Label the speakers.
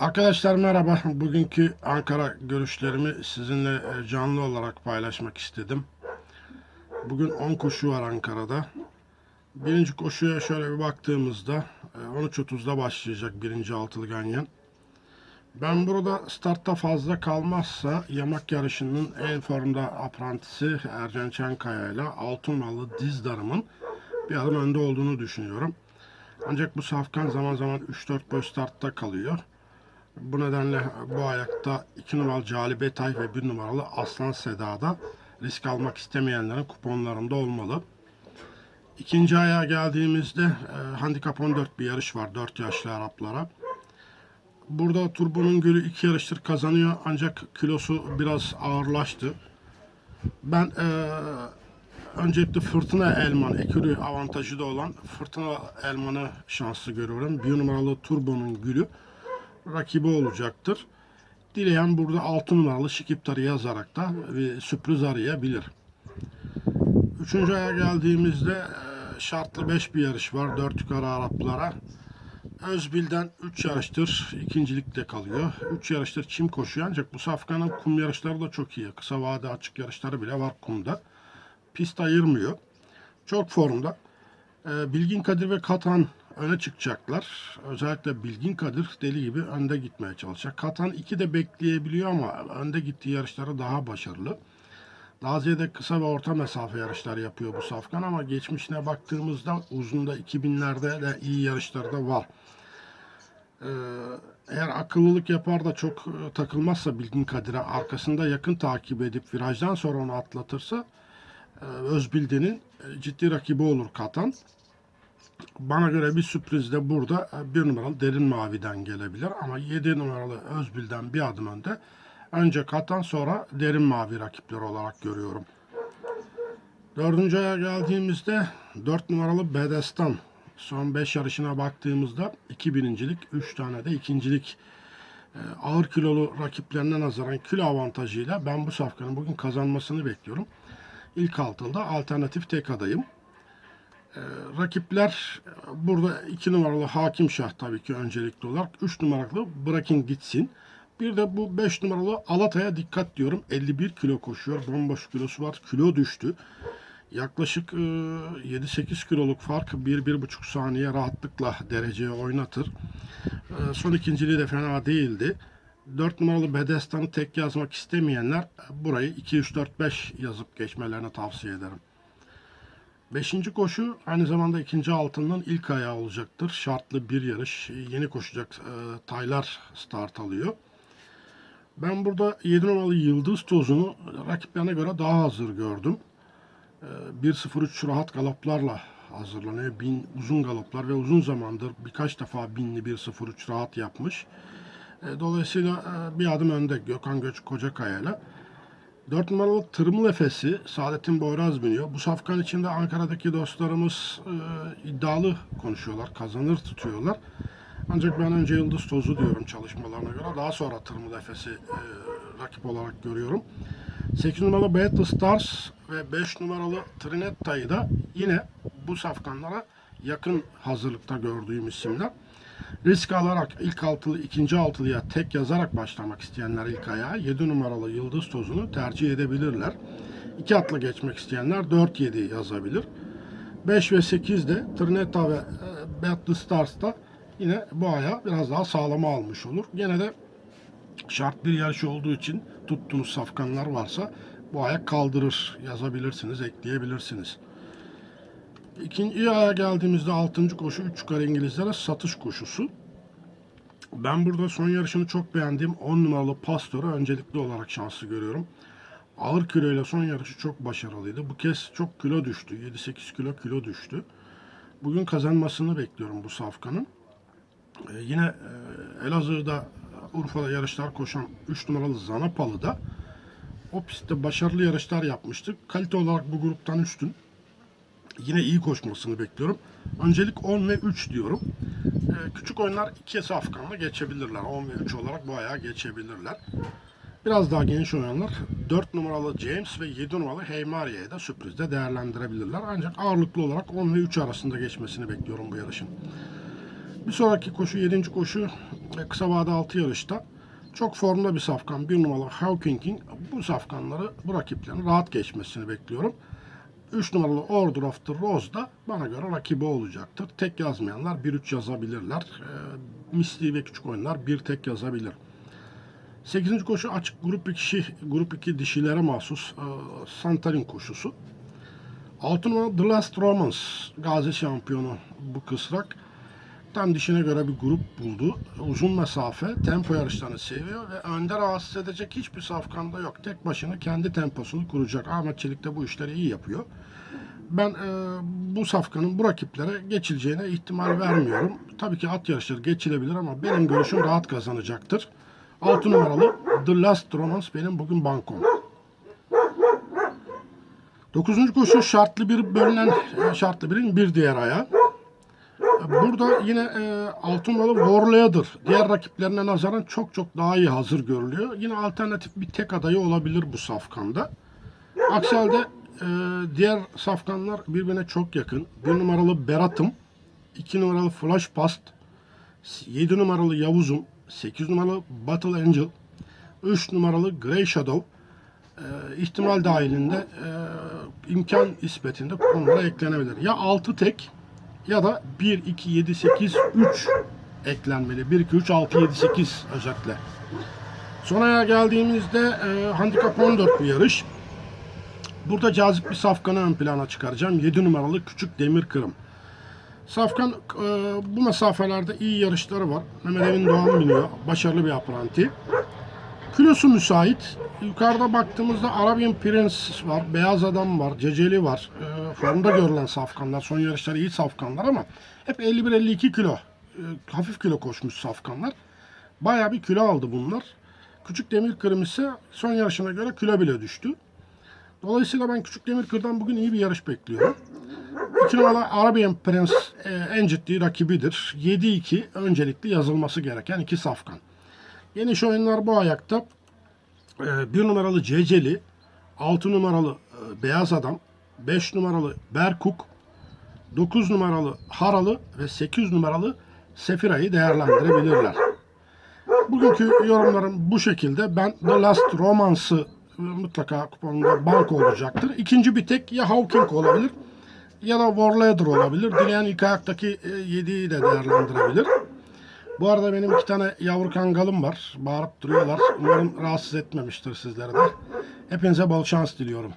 Speaker 1: Arkadaşlar merhaba. Bugünkü Ankara görüşlerimi sizinle e, canlı olarak paylaşmak istedim. Bugün 10 koşu var Ankara'da. Birinci koşuya şöyle bir baktığımızda e, 13.30'da başlayacak birinci altılı ganyan. Ben burada startta fazla kalmazsa yamak yarışının en formda aprantisi Ercan Çankaya ile Altınmalı Dizdarım'ın bir adım önde olduğunu düşünüyorum. Ancak bu safkan zaman zaman 3-4 boy startta kalıyor. Bu nedenle bu ayakta 2 numaralı Cali Betay ve 1 numaralı Aslan Seda'da risk almak istemeyenlerin kuponlarında olmalı. İkinci ayağa geldiğimizde e, handikap 14 bir yarış var 4 yaşlı Araplara. Burada Turbo'nun gölü iki yarıştır kazanıyor ancak kilosu biraz ağırlaştı. Ben e, öncelikle Fırtına Elman, ekürü avantajı da olan Fırtına Elman'ı şanslı görüyorum. Bir numaralı Turbo'nun gülü rakibi olacaktır. Dileyen burada 6 numaralı Şikiptar'ı yazarak da bir sürpriz arayabilir. Üçüncü aya geldiğimizde e, şartlı 5 bir yarış var. 4 yukarı Araplara. Özbil'den 3 yarıştır ikincilikte kalıyor. 3 yarıştır çim koşuyor ancak bu safkanın kum yarışları da çok iyi. Kısa vade açık yarışları bile var kumda. Pist ayırmıyor. Çok formda. Ee, Bilgin Kadir ve Katan öne çıkacaklar. Özellikle Bilgin Kadir deli gibi önde gitmeye çalışacak. Katan 2 de bekleyebiliyor ama önde gittiği yarışları daha başarılı. Daha ziyade kısa ve orta mesafe yarışları yapıyor bu safkan ama geçmişine baktığımızda uzunda 2000'lerde de iyi yarışları da var. Ee, eğer akıllılık yapar da çok e, takılmazsa Bilgin Kadir'e arkasında yakın takip edip virajdan sonra onu atlatırsa e, Özbildi'nin e, ciddi rakibi olur Katan. Bana göre bir sürpriz de burada e, bir numaralı Derin Mavi'den gelebilir ama 7 numaralı Özbil'den bir adım önde. Önce Katan sonra Derin Mavi rakipleri olarak görüyorum. Dördüncü aya geldiğimizde 4 numaralı Bedestan. Son 5 yarışına baktığımızda 2 birincilik, 3 tane de ikincilik. Ee, ağır kilolu rakiplerine nazaran kilo avantajıyla ben bu safkanın bugün kazanmasını bekliyorum. İlk altında alternatif tek adayım. Ee, rakipler e, burada 2 numaralı Hakim Şah tabii ki öncelikli olarak. 3 numaralı Bırakın Gitsin. Bir de bu 5 numaralı Alata'ya dikkat diyorum. 51 kilo koşuyor. Bomboş kilosu var. Kilo düştü. Yaklaşık e, 7-8 kiloluk fark 1-1,5 saniye rahatlıkla dereceye oynatır. E, son ikinciliği de fena değildi. 4 numaralı Bedestan'ı tek yazmak istemeyenler burayı 2-3-4-5 yazıp geçmelerini tavsiye ederim. Beşinci koşu aynı zamanda ikinci altının ilk ayağı olacaktır. Şartlı bir yarış. Yeni koşacak e, Taylar start alıyor. Ben burada 7 numaralı Yıldız Tozu'nu rakiplerine göre daha hazır gördüm. Ee, 1.03 rahat galoplarla hazırlanıyor. Bin uzun galoplar ve uzun zamandır birkaç defa binli 1.03 rahat yapmış. Ee, Dolayısıyla e, bir adım önde Gökhan Göç Kocakaya ile. 4 numaralı Tırmıl Efesi Saadettin Boyraz biniyor. Bu safkan içinde Ankara'daki dostlarımız e, iddialı konuşuyorlar, kazanır tutuyorlar. Ancak ben önce Yıldız Tozu diyorum çalışmalarına göre. Daha sonra Tırmıl Efes'i e, rakip olarak görüyorum. 8 numaralı Battle Stars ve 5 numaralı Trinetta'yı da yine bu safkanlara yakın hazırlıkta gördüğüm isimler. Risk alarak ilk altılı, ikinci altılıya tek yazarak başlamak isteyenler ilk ayağa 7 numaralı Yıldız Tozu'nu tercih edebilirler. İki atla geçmek isteyenler 4-7 yazabilir. 5 ve 8 de Trinetta ve e, Battle Stars'ta yine bu aya biraz daha sağlama almış olur. Gene de şart bir yarış olduğu için tuttuğunuz safkanlar varsa bu ayak kaldırır yazabilirsiniz, ekleyebilirsiniz. İkinci aya geldiğimizde 6. koşu 3 yukarı İngilizlere satış koşusu. Ben burada son yarışını çok beğendiğim 10 numaralı Pastor'u öncelikli olarak şanslı görüyorum. Ağır kiloyla son yarışı çok başarılıydı. Bu kez çok kilo düştü. 7-8 kilo kilo düştü. Bugün kazanmasını bekliyorum bu safkanın. Ee, yine e, Elazığ'da Urfa'da yarışlar koşan 3 numaralı Zanapalı da o pistte başarılı yarışlar yapmıştı. Kalite olarak bu gruptan üstün. Yine iyi koşmasını bekliyorum. Öncelik 10 ve 3 diyorum. Ee, küçük oyunlar 2 safkanla geçebilirler. 10 ve 3 olarak bu ayağa geçebilirler. Biraz daha geniş oynanlar 4 numaralı James ve 7 numaralı Heymariye'yi de sürprizde değerlendirebilirler. Ancak ağırlıklı olarak 10 ve 3 arasında geçmesini bekliyorum bu yarışın. Bir sonraki koşu 7. koşu e, kısa vade 6 yarışta. Çok formda bir safkan. Bir numaralı Hawking'in bu safkanları bu rakiplerin rahat geçmesini bekliyorum. 3 numaralı Order of the Rose da bana göre rakibi olacaktır. Tek yazmayanlar 1-3 yazabilirler. E, misli ve küçük oyunlar bir tek yazabilir. 8. koşu açık grup 2 grup 2 dişilere mahsus e, Santarin koşusu. 6 numaralı The Last Romance Gazi şampiyonu bu kısrak. Tam dişine göre bir grup buldu. Uzun mesafe, tempo yarışlarını seviyor ve önde rahatsız edecek hiçbir safkanda yok. Tek başına kendi temposunu kuracak. Ahmet Çelik de bu işleri iyi yapıyor. Ben e, bu safkanın bu rakiplere geçileceğine ihtimal vermiyorum. Tabii ki at yarışları geçilebilir ama benim görüşüm rahat kazanacaktır. 6 numaralı The Last Romance benim bugün bankom. 9. koşu şartlı bir bölünen e, şartlı birin bir diğer ayağı. Burada yine e, altın numaralı Warlader diğer rakiplerine nazaran çok çok daha iyi hazır görülüyor. Yine alternatif bir tek adayı olabilir bu safkanda. Aksi halde e, diğer safkanlar birbirine çok yakın. Bir numaralı Berat'ım, iki numaralı Flash Past, 7 numaralı Yavuz'um, 8 numaralı Battle Angel, 3 numaralı Grey Shadow, e, ihtimal dahilinde e, imkan nispetinde kuponlara eklenebilir. Ya 6 tek ya da 1, 2, 7, 8, 3 eklenmeli. 1, 2, 3, 6, 7, 8 özetle. Sonraya geldiğimizde e, handikap 14 bir yarış. Burada cazip bir safkanı ön plana çıkaracağım. 7 numaralı Küçük Demir Kırım. Safkan e, bu mesafelerde iyi yarışları var. Mehmet Emin Doğan biniyor. Başarılı bir apranti. Kilosu müsait. Yukarıda baktığımızda Arabian Prince var, Beyaz Adam var, Ceceli var. E, formda görülen safkanlar. Son yarışları iyi safkanlar ama hep 51-52 kilo. e, hafif kilo koşmuş safkanlar. Bayağı bir kilo aldı bunlar. Küçük Demir Kırım ise son yarışına göre kilo bile düştü. Dolayısıyla ben Küçük Demir Kır'dan bugün iyi bir yarış bekliyorum. 2 numaralı Arabian Prince e, en ciddi rakibidir. 7-2 öncelikli yazılması gereken iki safkan. Geniş oyunlar bu ayakta. Ee, bir numaralı Ceceli, 6 numaralı e, Beyaz Adam, 5 numaralı Berkuk, 9 numaralı Haralı ve 8 numaralı Sefira'yı değerlendirebilirler. Bugünkü yorumlarım bu şekilde. Ben The Last Romance'ı e, mutlaka kuponunda banko olacaktır. İkinci bir tek ya Hawking olabilir ya da Warlader olabilir. Dileyen ilk ayaktaki 7'yi de değerlendirebilir. Bu arada benim iki tane yavru kangalım var. Bağırıp duruyorlar. Umarım rahatsız etmemiştir sizlere de. Hepinize bol şans diliyorum.